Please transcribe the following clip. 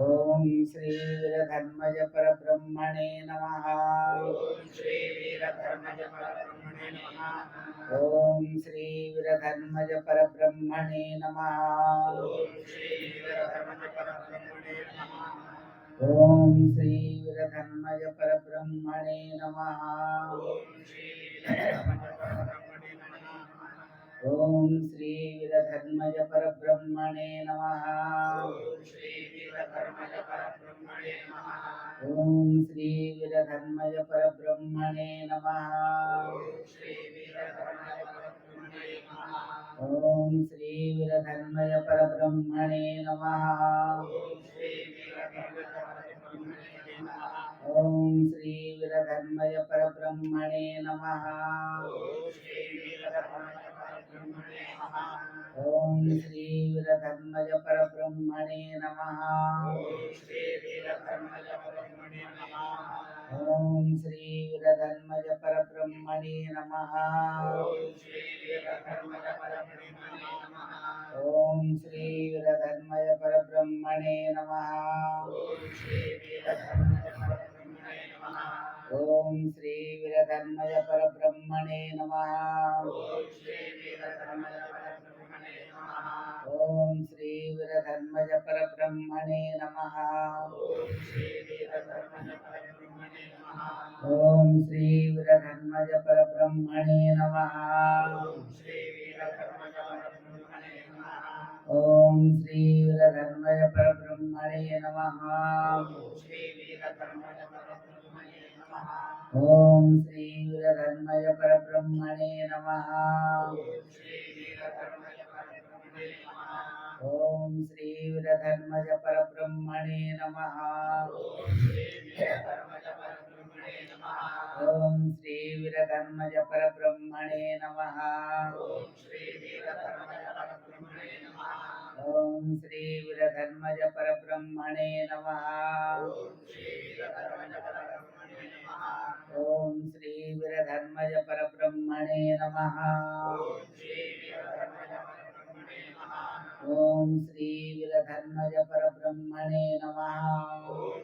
ॐ श्रीवीरधर्मज परब्रह्मणे नमः। ॐ श्रीवीरधर्मज परब्रह्मणे नमः। ॐ श्रीवीरधर्मज परब्रह्मणे नमः। ॐ श्रीविदधर्मज परब्रह्मणे नमः। ॐ श्रीविदधर्मज परब्रह्मणे नमः। ॐ श्रीविदधर्मज परब्रह्मणे नमः। ॐ श्रीविदधर्मज परब्रह्मणे नमः। ॐ श्रीविदधर्मज परब्रह्मणे नमः परब्रह्मणे नमः ॐ श्रीविदधर्मज परब्रह्मणे ओम श्री वीरधर्मज परब्रह्मणे नमः। ओम श्री वीरधर्मज परब्रह्मणे नमः। ओम श्री वीरधर्मज परब्रह्मणे नमः। ओम श्री परब्रह्मणे नमः। ओम श्री तन्मय परब्रह्मणे नमः। ॐ श्री वीरधर्मज परब्रह्मणे नमः। ॐ श्री वीरधर्मज परब्रह्मणे नमः। ॐ श्री वीरधर्मज परब्रह्मणे नमः। श्रीवीरधर्मज परब्रह्मणे नमः। ॐ श्रीवीरधर्मज परब्रह्मणे नमः। ॐ श्रीवीरधर्मज परब्रह्मणे नमः। ॐ श्रीवीरधर्मज परब्रह्मणे नमः। ॐ श्रीविलधर्मज परब्रह्मणे नमः